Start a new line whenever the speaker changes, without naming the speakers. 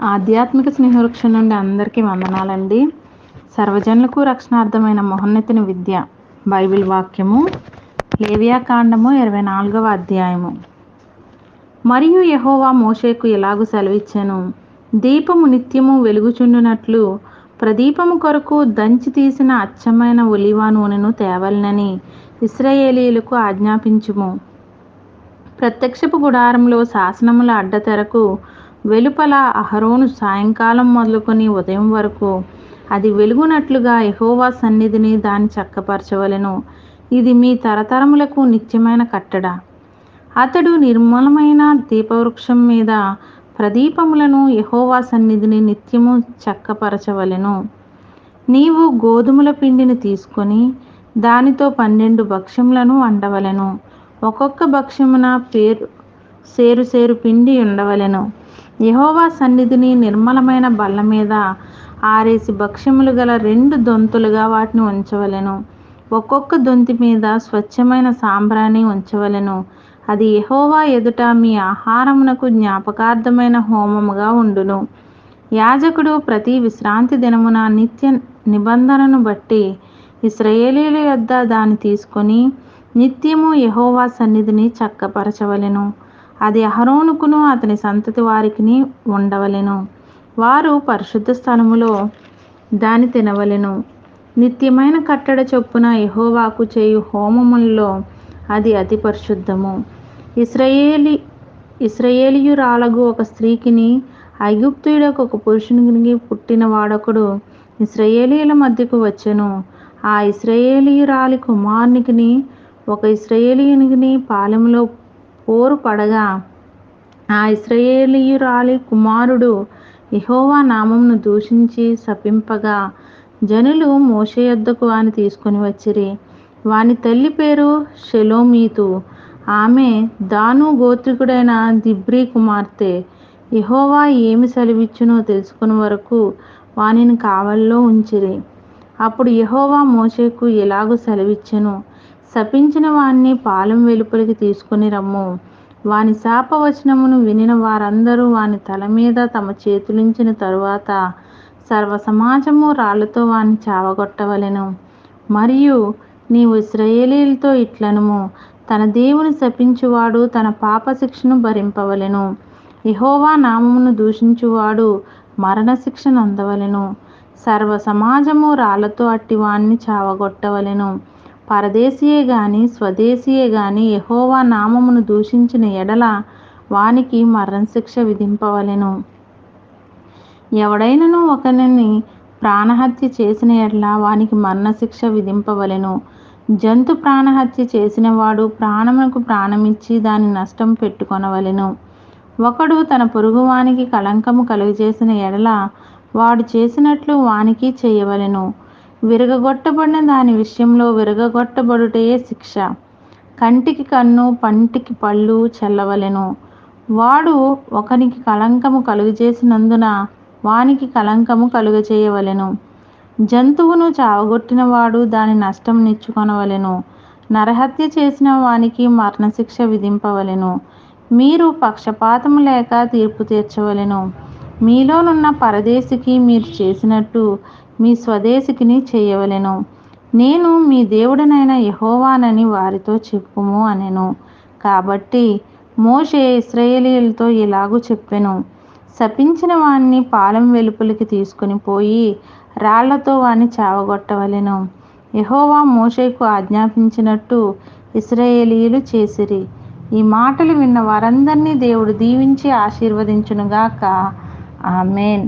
ఆధ్యాత్మిక స్నేహవృక్షం నుండి అందరికీ వందనాలండి. సర్వజనులకు రక్షణార్థమైన మహోన్నతిన విద్య బైబిల్ వాక్యము లేవియాకాండము ఇరవై నాలుగవ అధ్యాయము. మరియు యహోవా మోషేకు ఎలాగూ సెలవిచ్చాను? దీపము నిత్యము వెలుగుచుండునట్లు ప్రదీపము కొరకు దంచి తీసిన అచ్చమైన ఒలివా నూనెను తేవలనని ఇస్రాయేలీలకు ఆజ్ఞాపించుము. ప్రత్యక్షపు గుడారంలో శాసనముల అడ్డతెరకు వెలుపల అహరోను సాయంకాలం మొదలుకొని ఉదయం వరకు అది వెలుగునట్లుగా ఎహోవా సన్నిధిని దాన్ని చక్కపరచవలెను. ఇది మీ తరతరములకు నిత్యమైన కట్టడ. అతడు నిర్మలమైన దీపవృక్షం మీద ప్రదీపములను యహోవా సన్నిధిని నిత్యము చక్కపరచవలెను. నీవు గోధుమల పిండిని తీసుకొని దానితో పన్నెండు భక్ష్యములను వండవలెను. ఒక్కొక్క భక్ష్యమున పేరు సేరు సేరు పిండి ఉండవలెను. యహోవా సన్నిధిని నిర్మలమైన బల్ల మీద ఆరేసి భక్ష్యములు గల రెండు దొంతులుగా వాటిని ఉంచవలెను. ఒక్కొక్క దొంతి మీద స్వచ్ఛమైన సాంబ్రాణి ఉంచవలెను. అది యహోవా ఎదుట మీ ఆహారమునకు జ్ఞాపకార్థమైన హోమముగా ఉండును. యాజకుడు ప్రతి విశ్రాంతి దినమున నిత్య నిబంధనను బట్టి ఇస్రయేలీల యొద్ద దాన్ని తీసుకొని నిత్యము యహోవా సన్నిధిని చక్కపరచవలెను. అది అహరోనుకును అతని సంతతి వారికి ఉండవలెను. వారు పరిశుద్ధ స్థలములో దాని తినవలెను. నిత్యమైన కట్టడ చొప్పున యహోవాకు చేయు హోమముల్లో అది అతి పరిశుద్ధము. ఇస్రయేలి ఇస్రయేలియురాలకు ఒక స్త్రీకిని ఐగుప్తుయుడకు ఒక పురుషునికి పుట్టిన వాడొకడు ఇస్రయేలీల మధ్యకు వచ్చెను. ఆ ఇస్రయేలియురాలి కుమారునికిని ఒక ఇస్రాయేలీయునికి పాలెంలో పోరు పడగా ఆ ఇస్రయేలీయురాలి కుమారుడు యహోవా నామంను దూషించి శపింపగా జనులు మోషే యొద్దకు వాని తీసుకొని వచ్చిరి. వాని తల్లి పేరు షెలోమీతు. ఆమె దాను గోత్రికుడైన దిబ్రీ కుమార్తె. యహోవా ఏమి సెలవిచ్చునో తెలుసుకుని వరకు వానిని కావల్లో ఉంచిరి. అప్పుడు యహోవా మోషేకు ఎలాగూ సెలవిచ్చెను? శపించిన వాణ్ణి పాలెం వెలుపలికి తీసుకుని రమ్ము. వాని శాపవచనమును వినిన వారందరూ వాని తల మీద తమ చేతులించిన తరువాత సర్వ సమాజము రాళ్ళతో వాని చావగొట్టవలెను. మరియు నీవు ఇస్రయేలీలతో ఇట్లనుము. తన దేవుని శపించువాడు తన పాప శిక్షను భరింపవలెను. యహోవా నామమును దూషించువాడు మరణశిక్షను అందవలెను. సర్వ సమాజము రాళ్ళతో అట్టి వాణ్ణి చావగొట్టవలెను. పరదేశీయే గాని స్వదేశీయే గాని యహోవా నామమును దూషించిన ఎడల వానికి మరణశిక్ష విధింపవలెను. ఎవడైనను ఒకరిని ప్రాణహత్య చేసిన ఎడల వానికి మరణశిక్ష విధింపవలెను. జంతు ప్రాణహత్య చేసిన వాడు ప్రాణమునకు ప్రాణమిచ్చి దాని నష్టం పెట్టుకొనవలెను. ఒకడు తన పొరుగువానికి కళంకము కలుగజేసిన ఎడల వాడు చేసినట్లు వానికి చేయవలెను. విరగగొట్టబడిన దాని విషయంలో విరగగొట్టబడుటయే శిక్ష. కంటికి కన్ను పంటికి పళ్ళు చెల్లవలెను. వాడు ఒకనికి కళంకము కలుగజేసినందున వానికి కళంకము కలుగజేయవలెను. జంతువును చావగొట్టిన వాడు దాని నష్టం నిచ్చుకొనవలెను. నరహత్య చేసిన వానికి మరణశిక్ష విధింపవలెను. మీరు పక్షపాతం లేక తీర్పు తీర్చవలెను. మీలోనున్న పరదేశికి మీరు చేసినట్టు మీ స్వదేశికిని చేయవలెను. నేను మీ దేవుడనైన యహోవానని వారితో చెప్పుము అనెను. కాబట్టి మోషే ఇస్రాయేలీలతో ఇలాగూ చెప్పెను. శపించిన వాణ్ణి పాలెం వెలుపలికి తీసుకుని పోయి రాళ్ళతో వాణ్ణి చావగొట్టవలెను. యహోవా మోషేకు ఆజ్ఞాపించినట్టు ఇస్రాయేలీలు చేసిరి. ఈ మాటలు విన్న వారందరినీ దేవుడు దీవించి ఆశీర్వదించునుగాక. ఆమెన్.